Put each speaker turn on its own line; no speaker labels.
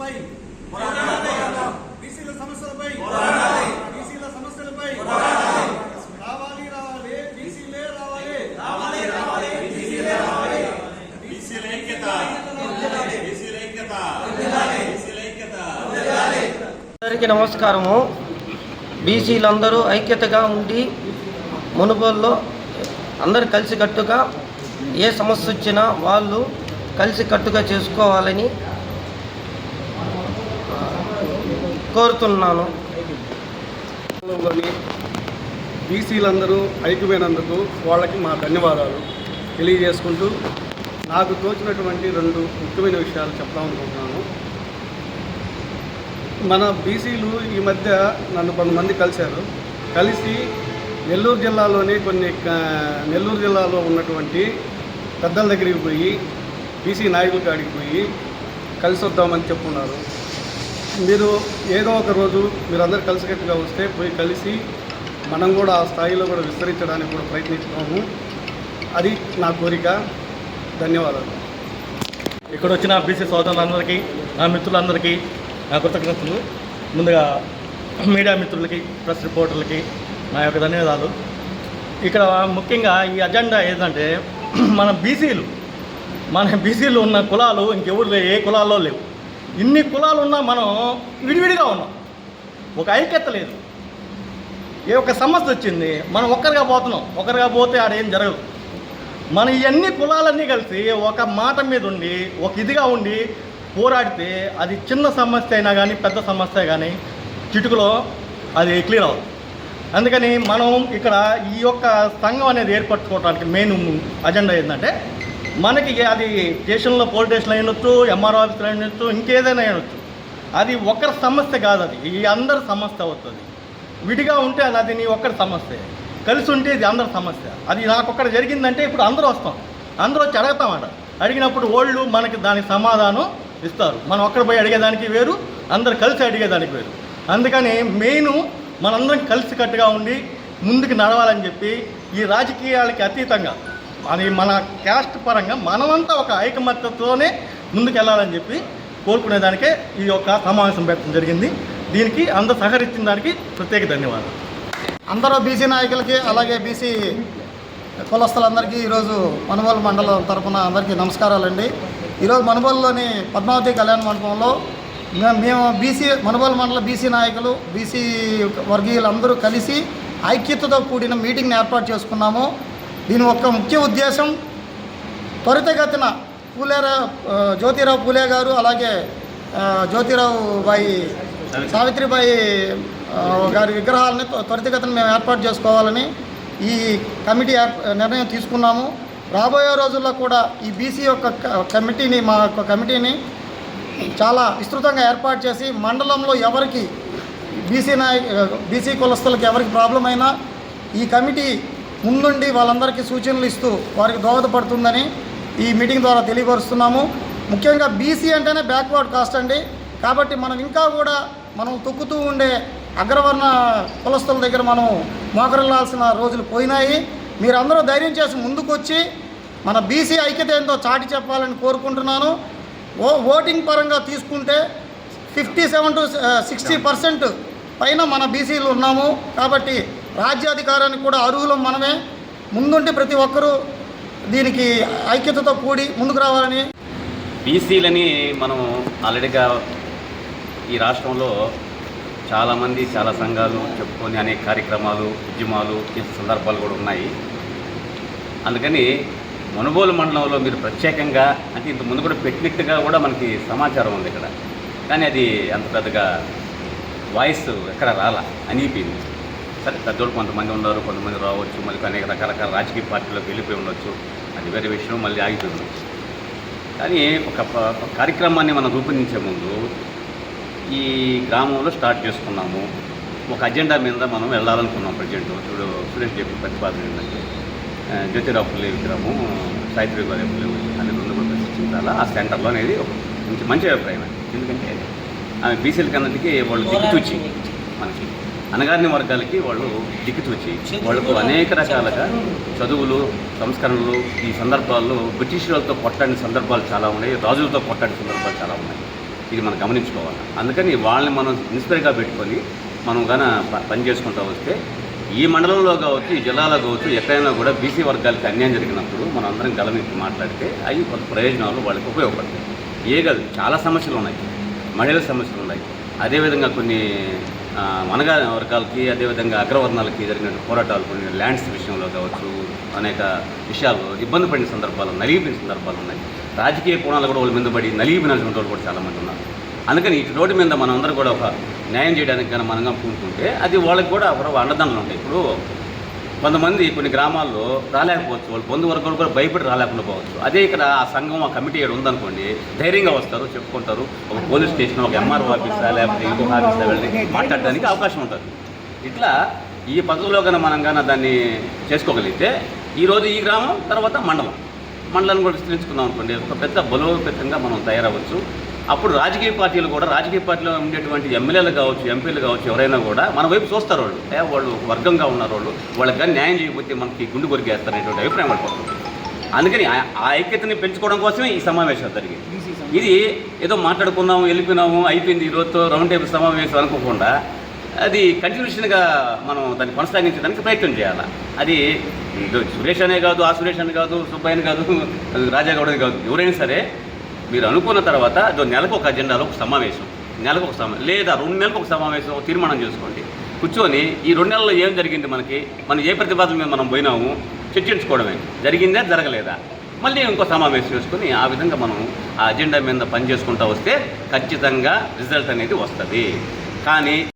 సమస్యలపై బీసీల సమస్యలపై బీసీల సమస్యలపై రావాలి రావాలి. బీసీలే రావాలి.
బీసీల ఐక్యత. బీసీల ఐక్యత. బీసీల ఐక్యత.
అందరికీ నమస్కారము. బీసీలందరూ ఐక్యతగా ఉండి మునుగోల్లో అందరు కలిసికట్టుగా ఏ సమస్య వచ్చినా వాళ్ళు కలిసికట్టుగా చేసుకోవాలని కోరుతున్నాను.
బీసీలందరూ ఐక్యమైనందుకు వాళ్ళకి మా ధన్యవాదాలు తెలియజేసుకుంటూ నాకు తోచినటువంటి రెండు ముఖ్యమైన విషయాలు చెప్దామనుకుంటున్నాను మన బీసీలు ఈ మధ్య నన్ను కొంతమంది కలిశారు. కలిసి నెల్లూరు జిల్లాలోని కొన్ని నెల్లూరు జిల్లాలో ఉన్నటువంటి పెద్దల దగ్గరికి పోయి బీసీ నాయకుల కాడికి పోయి కలిసి వద్దామని చెప్పున్నారు. మీరు ఏదో ఒక రోజు మీరందరూ కలిసికట్టుగా వస్తే పోయి కలిసి మనం కూడా ఆ స్థాయిలో కూడా విస్తరించడానికి కూడా ప్రయత్నిస్తున్నాము అది నా కోరిక. ధన్యవాదాలు.
ఇక్కడ వచ్చిన బీసీ సోదరులందరికీ నా మిత్రులందరికీ నా కృతజ్ఞతలు. ముందుగా మీడియా మిత్రులకి ప్రెస్ రిపోర్టర్లకి నా యొక్క ధన్యవాదాలు. ఇక్కడ ముఖ్యంగా ఈ అజెండా ఏంటంటే మన బీసీలు మన బీసీలు ఉన్న కులాలు ఇంకెవరు లే ఏ కులాల్లో లేవు. ఇన్ని కులాలు ఉన్నా మనం విడివిడిగా ఉన్నాం. ఒక ఐక్యత లేదు. ఏ ఒక సమస్య వచ్చింది మనం ఒక్కరిగా పోతున్నాం. ఒకరిగా పోతే ఆడేం జరగదు. మన ఇవన్నీ కులాలన్నీ కలిసి ఒక మాట మీద ఉండి ఒక ఇదిగా ఉండి పోరాడితే అది చిన్న సమస్య అయినా కానీ పెద్ద సమస్య కానీ చిటుకులో అది క్లియర్ అవుతుంది. అందుకని మనం ఇక్కడ ఈ యొక్క సంఘం అనేది ఏర్పరచుకోవడానికి మెయిన్ అజెండా ఏంటంటే మనకి అది స్టేషన్లో పోలీస్ స్టేషన్లో అయినొచ్చు ఎంఆర్ ఆఫీస్లో అయినొచ్చు ఇంకేదైనా అయినొచ్చు. అది ఒకరి సమస్య కాదు అది. ఈ అందరి సమస్య అవుతుంది. విడిగా ఉంటే అది అది నీ ఒక్కరి సమస్య. కలిసి ఉంటే ఇది అందరి సమస్య. అది నాకు ఒక్కడ జరిగిందంటే ఇప్పుడు అందరూ వస్తాం. అందరూ వచ్చి అడుగుతామట. అడిగినప్పుడు వాళ్ళు మనకి దానికి సమాధానం ఇస్తారు. మనం ఒక్కడ పోయి అడిగేదానికి వేరు అందరు కలిసి అడిగేదానికి వేరు. అందుకని మెయిన్ మనందరం కలిసికట్టుగా ఉండి ముందుకు నడవాలని చెప్పి ఈ రాజకీయాలకి అతీతంగా అది మన క్యాస్ట్ పరంగా మనమంతా ఒక ఐకమత్యతోనే ముందుకెళ్ళాలని చెప్పి కోరుకునేదానికే ఈ యొక్క సమావేశం పెట్టడం జరిగింది. దీనికి అందరూ సహకరించిన దానికి ప్రత్యేక ధన్యవాదాలు.
అందరూ బీసీ నాయకులకి అలాగే బీసీ కులస్తులందరికీ ఈరోజు మనుబోలు మండలం తరఫున అందరికీ నమస్కారాలండి. ఈరోజు మనుబోలులోని పద్మావతి కళ్యాణ మండపంలో మేము మేము బీసీ మనుబోలు మండల బీసీ నాయకులు బీసీ వర్గీయులందరూ కలిసి ఐక్యతతో కూడిన మీటింగ్ని ఏర్పాటు చేసుకున్నాము. దీని యొక్క ముఖ్య ఉద్దేశం త్వరితగతిన పూలేరా జ్యోతిరావు పూలే గారు అలాగే జ్యోతిరావు బాయి సావిత్రిబాయి గారి విగ్రహాలని త్వ- త్వరితగతిన మేము ఏర్పాటు చేసుకోవాలని ఈ కమిటీ నిర్ణయం తీసుకున్నాము. రాబోయే రోజుల్లో కూడా ఈ బీసీ యొక్క కమిటీని మా యొక్క కమిటీని చాలా విస్తృతంగా ఏర్పాటు చేసి మండలంలో ఎవరికి బీసీ నాయ బీసీ కులస్తులకు ఎవరికి ప్రాబ్లం అయినా ఈ కమిటీ ముందుండి వాళ్ళందరికీ సూచనలు ఇస్తూ వారికి దోహదపడుతుందని ఈ మీటింగ్ ద్వారా తెలియపరుస్తున్నాము. ముఖ్యంగా బీసీ అంటేనే బ్యాక్వర్డ్ కాస్ట్ అండి. కాబట్టి మనం ఇంకా కూడా మనం తొక్కుతూ ఉండే అగ్రవర్ణ కులస్తుల దగ్గర మనం మోకరిల్లాల్సిన రోజులు పోయినాయి. మీరందరూ ధైర్యం చేసి ముందుకొచ్చి మన బీసీ ఐక్యత ఏందో చాటి చెప్పాలని కోరుకుంటున్నాను. ఓ ఓటింగ్ పరంగా తీసుకుంటే fifty seven to sixty percent పైన మన బీసీలు ఉన్నాము. కాబట్టి రాజ్యాధికారానికి కూడా అర్హులం మనమే. ముందుంటే ప్రతి ఒక్కరూ దీనికి ఐక్యతతో కూడి ముందుకు రావాలని.
బీసీలని మనం ఆల్రెడీగా ఈ రాష్ట్రంలో చాలామంది చాలా సంఘాలు చెప్పుకొని అనేక కార్యక్రమాలు ఉద్యమాలు చేసే సందర్భాలు కూడా ఉన్నాయి. అందుకని మనుబోలు మండలంలో మీరు ప్రత్యేకంగా అంటే ఇంత ముందు కూడా పెట్టినట్టుగా కూడా మనకి సమాచారం ఉంది ఇక్కడ. కానీ అది అంత పెద్దగా వాయిస్ ఎక్కడ రాలా? అనిపించింది సరే పెద్దోళ్ళు కొంతమంది ఉన్నారు కొంతమంది రావచ్చు మళ్ళీ అనేక రకరకాల రాజకీయ పార్టీలకు వెళ్ళిపోయి ఉండొచ్చు. అది వేరే విషయం మళ్ళీ ఆగిపోయి ఉండొచ్చు. కానీ ఒక కార్యక్రమాన్ని మనం రూపొందించే ముందు ఈ గ్రామంలో స్టార్ట్ చేసుకున్నాము. ఒక అజెండా మీద మనం వెళ్ళాలనుకున్నాం ప్రజెంట్. చూడు సురేష్ చెప్పిన ప్రతిపాదన ఏంటంటే జ్యోతిరావు పుల్లే విగ్రహము సాయిత్రి గారి పుల్లే అనే రెండు కూడా ప్రతిష్ఠించాలా? ఆ సెంటర్లో అనేది ఒక మంచి మంచి అభిప్రాయం ఎందుకంటే ఆమె బీసీలకి అన్నిటికీ వాళ్ళు దిక్కుతూచి మనకి. అనగారిన వర్గాలకి వాళ్ళు దిక్కుతూచి వాళ్ళకు అనేక రకాలుగా చదువులు సంస్కరణలు ఈ సందర్భాల్లో బ్రిటిష్ వాళ్ళతో కొట్టాడిన సందర్భాలు చాలా ఉన్నాయి రాజులతో కొట్టాడిన సందర్భాలు చాలా ఉన్నాయి. ఇది మనం గమనించుకోవాలి. అందుకని వాళ్ళని మనం ఇన్స్పైర్గా పెట్టుకొని మనం గాన ప- పని చేసుకుంటూ వస్తే ఈ మండలంలో కావచ్చు ఈ జిల్లాలో కావచ్చు ఎక్కడైనా కూడా బీసీ వర్గాలకి అన్యాయం జరిగినప్పుడు మనం అందరం గలమించి మాట్లాడితే అవి కొంత ప్రయోజనాలు వాళ్ళకి ఉపయోగపడతాయి. ఏ కాదు చాలా సమస్యలు ఉన్నాయి. మహిళల సమస్యలు ఉన్నాయి. అదేవిధంగా కొన్ని ఆ, మనగా వర్గాలకి అదేవిధంగా అగ్రవర్ణాలకి జరిగిన పోరాటాలు కొన్ని ల్యాండ్స్ విషయంలో కావచ్చు అనేక విషయాలు ఇబ్బంది పడిన సందర్భాలు నలిగిపోయిన సందర్భాలు ఉన్నాయి. రాజకీయ కోణాలు కూడా వాళ్ళ మీద పడి నలిగిపోయినటువంటి వాళ్ళు కూడా చాలామంది ఉన్నారు. అందుకని ఇటు రోడ్డు మీద మనం కూడా ఒక న్యాయం చేయడానికి కానీ మనంగా పూనుకుంటే అది వాళ్ళకి కూడా ఒక అండదండలు ఉంటాయి. ఇప్పుడు కొంతమంది కొన్ని గ్రామాల్లో రాలేకపోవచ్చు వాళ్ళు బంధువర్గాలు కూడా భయపడి రాలేకుండా పోవచ్చు. అదే ఇక్కడ ఆ సంఘం ఆ కమిటీ ఇక్కడ ఉందనుకోండి ధైర్యంగా వస్తారు చెప్పుకుంటారు. ఒక పోలీస్ స్టేషన్ ఒక ఎంఆర్ఓ ఆఫీస్ లేకపోతే ఇంకొక ఆఫీస్ వెళ్ళి మాట్లాడడానికి అవకాశం ఉంటుంది. ఇట్లా ఈ పద్ధతిలో కన్నా మనం కానీ దాన్ని చేసుకోగలిగితే ఈరోజు ఈ గ్రామం తర్వాత మండలం. మండలాన్ని కూడా విస్తరించుకున్నాం అనుకోండి. ఒక పెద్ద బలోపేతంగా మనం తయారవ్వచ్చు. అప్పుడు రాజకీయ పార్టీలు కూడా రాజకీయ పార్టీలో ఉండేటువంటి ఎమ్మెల్యేలు కావచ్చు ఎంపీలు కావచ్చు ఎవరైనా కూడా మన వైపు చూస్తారు వాళ్ళు. వాళ్ళు వర్గంగా ఉన్నారు వాళ్ళు వాళ్ళకి కానీ న్యాయం చేయకపోతే మనకి గుండు కొరికేస్తారనేటువంటి అభిప్రాయం వస్తుంది. అందుకని ఆ- ఐక్యతని పెంచుకోవడం కోసమే ఈ సమావేశం జరిగింది ఇది ఏదో మాట్లాడుకున్నాము వెళ్ళిపోయినాము అయిపోయింది ఈ రోజుతో రౌండ్ టేబుల్ సమావేశం అనుకోకుండా అది కంటిన్యూషన్గా మనం దాన్ని కొనసాగించడానికి ప్రయత్నం చేయాలి? అది సురేష్ అనే కాదు ఆ సురేష్ అని కాదు సుబ్బయ్యని కాదు రాజాగౌడని కాదు ఎవరైనా సరే మీరు అనుకున్న తర్వాత నెలకు ఒక అజెండాలో ఒక సమావేశం. నెలకు ఒక సమావేశం లేదా రెండు నెలలకు ఒక సమావేశం తీర్మానం చేసుకోండి. కూర్చొని ఈ రెండు నెలల్లో ఏం జరిగింది మనకి? మనం ఏ ప్రతిపాదన మీద మనం పోయినాము? చర్చించుకోవడమే. జరిగిందా జరగలేదా? మళ్ళీ ఇంకో సమావేశం చేసుకుని ఆ విధంగా మనం ఆ అజెండా మీద పనిచేసుకుంటూ వస్తే ఖచ్చితంగా రిజల్ట్ అనేది వస్తుంది. కానీ